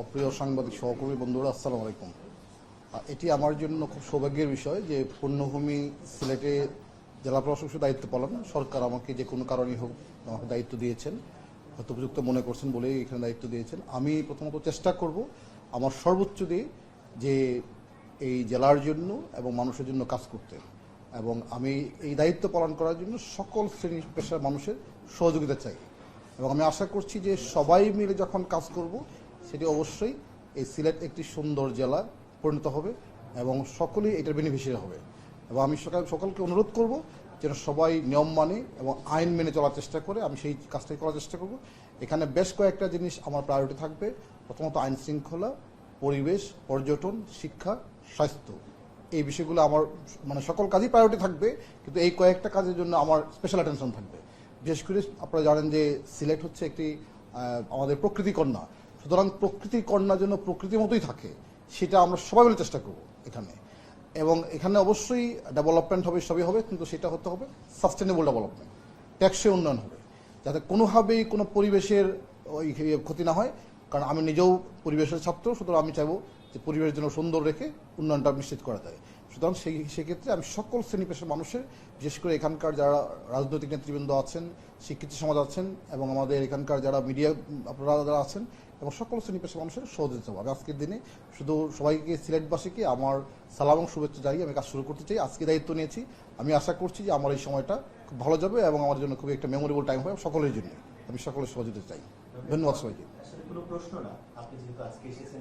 অপ্রিয় সাংবাদিক সহকর্মী বন্ধুরা, আসসালামু আলাইকুম। এটি আমার জন্য খুব সৌভাগ্যের বিষয় যে পূর্ণভূমি সিলেটে জেলা প্রশাসক দায়িত্ব পালন, সরকার আমাকে যে কোনো কারণেই হোক আমাকে দায়িত্ব দিয়েছেন, হয়তো উপযুক্ত মনে করছেন বলেই এখানে দায়িত্ব দিয়েছেন। আমি প্রথমত চেষ্টা করব আমার সর্বোচ্চ দিয়ে যে এই জেলার জন্য এবং মানুষের জন্য কাজ করতে। এবং আমি এই দায়িত্ব পালন করার জন্য সকল শ্রেণি পেশার মানুষের সহযোগিতা চাই। এবং আমি আশা করছি যে সবাই মিলে যখন কাজ করব, সেটি অবশ্যই এই সিলেট একটি সুন্দর জেলা পরিণত হবে এবং সকলেই এটার বেনিফিশিয়ারি হবে। এবং আমি সকাল, সকলকে অনুরোধ করব যেন সবাই নিয়ম মানে এবং আইন মেনে চলার চেষ্টা করে, আমি সেই কাজটাই করার চেষ্টা করব। এখানে বেশ কয়েকটা জিনিস আমার প্রায়োরিটি থাকবে। প্রথমত আইন শৃঙ্খলা, পরিবেশ, পর্যটন, শিক্ষা, স্বাস্থ্য। এই বিষয়গুলো আমার মানে সকল কাজই প্রায়োরিটি থাকবে, কিন্তু এই কয়েকটা কাজের জন্য আমার স্পেশাল অ্যাটেনশন থাকবে। বিশেষ করে আপনারা জানেন যে সিলেট হচ্ছে একটি আমাদের প্রকৃতি কন্যা। সুতরাং প্রকৃতি কন্যা যেন প্রকৃতির মতোই থাকে, সেটা আমরা সবাই মিলে চেষ্টা করব এখানে। এবং এখানে অবশ্যই ডেভেলপমেন্ট হবে, সবই হবে, কিন্তু সেটা হতে হবে সাস্টেনেবল ডেভেলপমেন্ট ট্যাক্সে উন্নয়ন হবে। যাতে কোনোভাবেই কোনো পরিবেশের ওই ক্ষতি না হয়, কারণ আমি নিজেও পরিবেশের ছাত্র, সুতরাং আমি চাইব পরিবেশ যেন সুন্দর রেখে উন্নয়নটা নিশ্চিত করা যায়। সুতরাং সেই সেক্ষেত্রে আমি সকল শ্রেণি পেশার মানুষের, বিশেষ করে এখানকার যারা রাজনৈতিক নেতৃবৃন্দ আছেন, শিক্ষিত সমাজ আছেন এবং আমাদের এখানকার যারা মিডিয়া, আপনারা যারা আছেন এবং সকল শ্রেণি পেশার মানুষের সহযোগিতা পাবো। আমি আজকের দিনে শুধু সবাইকে, সিলেটবাসীকে, আমার সালাম এবং শুভেচ্ছা জানিয়ে আমি কাজ শুরু করতে চাই। আজকে দায়িত্ব নিয়েছি। আমি আশা করছি যে আমার এই সময়টা খুব ভালো যাবে এবং আমার জন্য খুবই একটা মেমোরেবল টাইম হবে সকলের জন্য। আমি সকলের সহযোগিতা চাই। ধন্যবাদ সবাইকে। কোনো প্রশ্ন না। আপনি যেহেতু আজকে এসেছেন